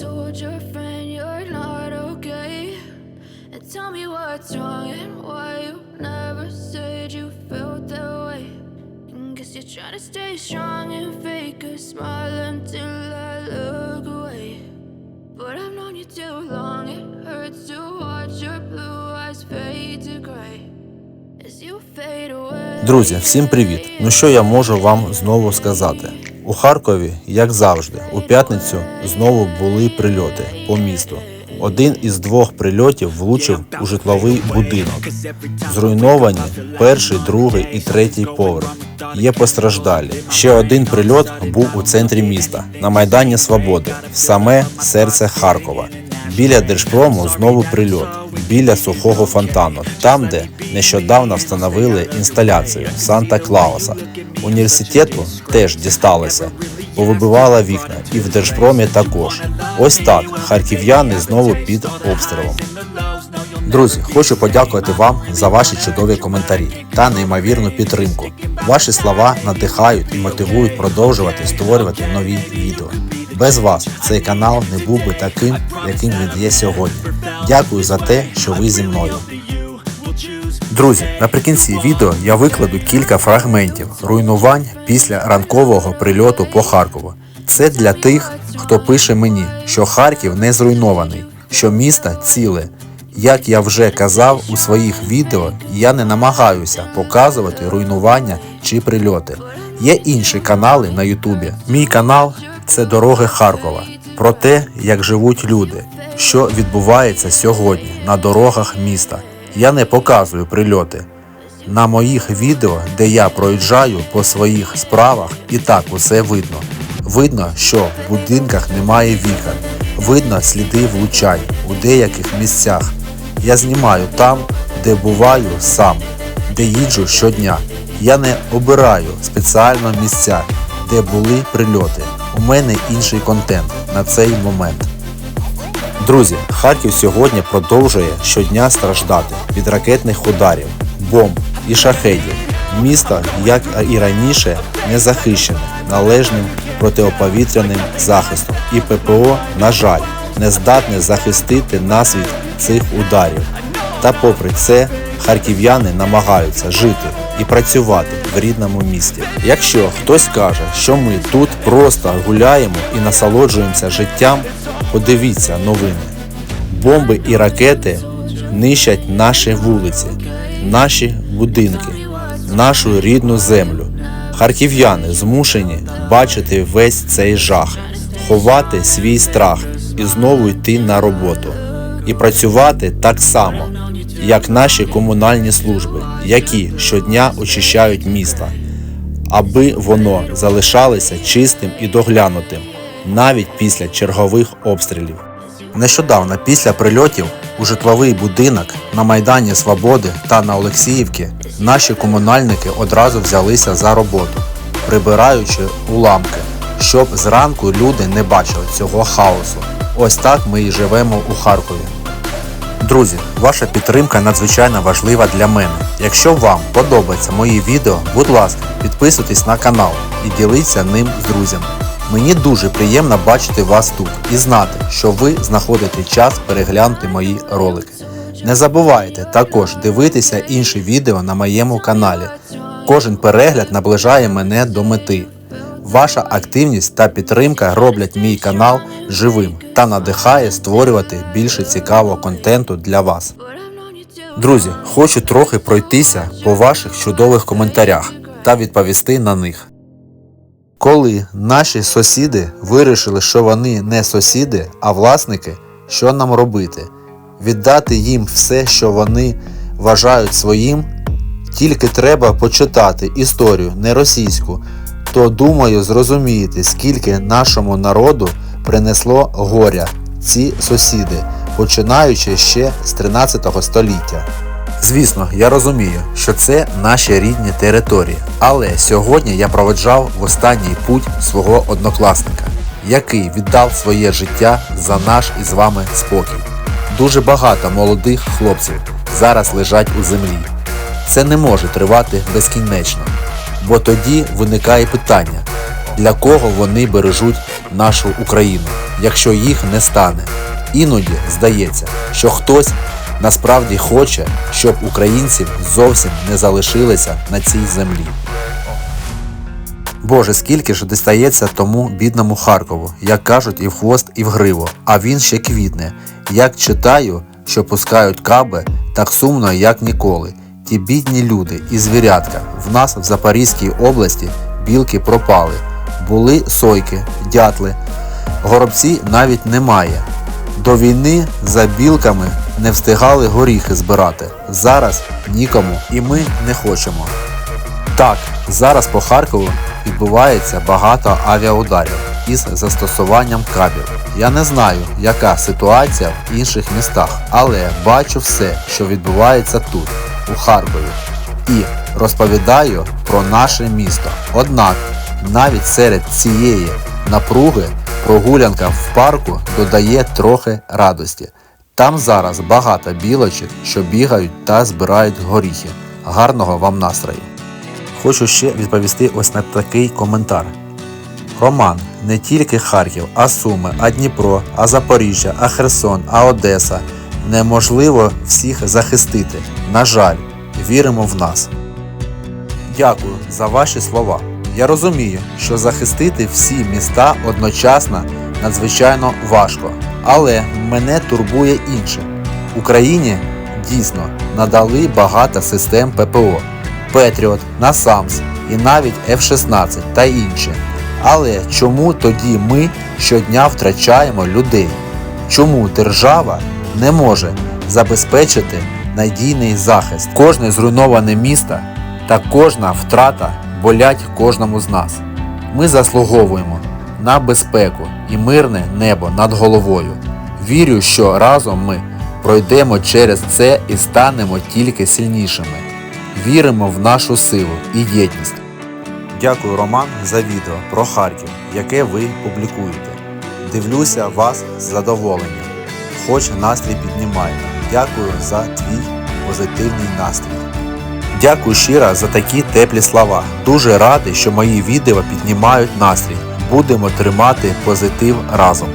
told your friend you're not okay? And tell me what's wrong and why you never said you felt that way. And guess you're trying to stay strong and fake a smile until I look away. But I've known you too long, it hurts to watch your blue eyes fade to gray. Друзі, всім привіт! Ну що я можу вам знову сказати? У Харкові, як завжди, у п'ятницю знову були прильоти по місту. Один із двох прильотів влучив у житловий будинок. Зруйновані перший, другий і третій поверх. Є постраждалі. Ще один прильот був у центрі міста на Майдані Свободи, в саме серце Харкова. Біля Держпрому знову прильот. Біля сухого фонтану, там, де нещодавно встановили інсталяцію Санта Клауса. Університету теж дісталося, повибивала вікна, і в Держпромі також. Ось так харків'яни знову під обстрілом. Друзі, хочу подякувати вам за ваші чудові коментарі та неймовірну підтримку. Ваші слова надихають і мотивують продовжувати створювати нові відео. Без вас цей канал не був би таким, яким він є сьогодні. Дякую за те, що ви зі мною. Друзі, наприкінці відео я викладу кілька фрагментів руйнувань після ранкового прильоту по Харкову. Це для тих, хто пише мені, що Харків не зруйнований, що місто ціле. Як я вже казав у своїх відео, я не намагаюся показувати руйнування чи прильоти. Є інші канали на Ютубі. Мій канал це Дороги Харкова. Про те, як живуть люди, що відбувається сьогодні на дорогах міста. Я не показую прильоти. На моїх відео, де я проїжджаю по своїх справах, і так усе видно. Видно, що в будинках немає вікон. Видно сліди влучань у деяких місцях. Я знімаю там, де буваю сам, де їджу щодня. Я не обираю спеціально місця, де були прильоти. У мене інший контент на цей момент. Друзі, Харків сьогодні продовжує щодня страждати від ракетних ударів, бомб і шахедів. Місто, як і раніше, не захищене належним протиповітряним захистом. І ППО, на жаль, не здатне захистити нас від цих ударів. Та попри це, харків'яни намагаються жити і працювати в рідному місті. Якщо хтось каже, що ми тут просто гуляємо і насолоджуємося життям, подивіться новини. Бомби і ракети нищать наші вулиці, наші будинки, нашу рідну землю. Харків'яни змушені бачити весь цей жах, ховати свій страх і знову йти на роботу. І працювати так само, як наші комунальні служби, які щодня очищають місто, аби воно залишалося чистим і доглянутим навіть після чергових обстрілів. Нещодавно після прильотів у житловий будинок на Майдані Свободи та на Олексіївці наші комунальники одразу взялися за роботу, прибираючи уламки, щоб зранку люди не бачили цього хаосу. Ось так ми і живемо у Харкові. Друзі, ваша підтримка надзвичайно важлива для мене. Якщо вам подобаються мої відео, будь ласка, підписуйтесь на канал і діліться ним з друзями. Мені дуже приємно бачити вас тут і знати, що ви знаходите час переглянути мої ролики. Не забувайте також дивитися інші відео на моєму каналі. Кожен перегляд наближає мене до мети. Ваша активність та підтримка роблять мій канал живим та надихає створювати більше цікавого контенту для вас. Друзі, хочу трохи пройтися по ваших чудових коментарях та відповісти на них. Коли наші сусіди вирішили, що вони не сусіди, а власники, що нам робити? Віддати їм все, що вони вважають своїм? Тільки треба почитати історію не російську, то думаю, зрозумієте, скільки нашому народу принесло горя ці сусіди, починаючи ще з 13 століття. Звісно, я розумію, що це наші рідні території, але сьогодні я проведжав в останній путь свого однокласника, який віддав своє життя за наш із вами спокій. Дуже багато молодих хлопців зараз лежать у землі. Це не може тривати безкінечно, бо тоді виникає питання, для кого вони бережуть нашу Україну, якщо їх не стане. Іноді здається, що хтось насправді хоче, щоб українців зовсім не залишилися на цій землі. Боже, скільки ж дістається тому бідному Харкову, як кажуть, і в хвост, і в гриву, а він ще квітне. Як читаю, що пускають каби, так сумно, як ніколи. Ті бідні люди і звірятка. В нас в Запорізькій області білки пропали. Були сойки, дятли. Горобці навіть немає. До війни за білками не встигали горіхи збирати. Зараз нікому і ми не хочемо. Так, зараз по Харкову відбувається багато авіаударів із застосуванням кабів. Я не знаю, яка ситуація в інших містах, але бачу все, що відбувається тут, у Харкові, і розповідаю про наше місто. Однак навіть серед цієї напруги прогулянка в парку додає трохи радості. Там зараз багато білочок, що бігають та збирають горіхи. Гарного вам настрою! Хочу ще відповісти ось на такий коментар. Роман, не тільки Харків, а Суми, а Дніпро, а Запоріжжя, а Херсон, а Одеса. Неможливо всіх захистити. На жаль, віримо в нас. Дякую за ваші слова. Я розумію, що захистити всі міста одночасно надзвичайно важко. Але мене турбує інше. Україні дійсно надали багато систем ППО. Петріот, Насамс і навіть F-16 та інші. Але чому тоді ми щодня втрачаємо людей? Чому держава не може забезпечити надійний захист? Кожне зруйноване місто та кожна втрата болять кожному з нас. Ми заслуговуємо на безпеку і мирне небо над головою. Вірю, що разом ми пройдемо через це і станемо тільки сильнішими. Віримо в нашу силу і єдність. Дякую, Роман, за відео про Харків, яке ви публікуєте. Дивлюся вас з задоволенням, хоч настрій піднімає. Дякую за твій позитивний настрій. Дякую щиро за такі теплі слова. Дуже радий, що мої відео піднімають настрій. Будемо тримати позитив разом.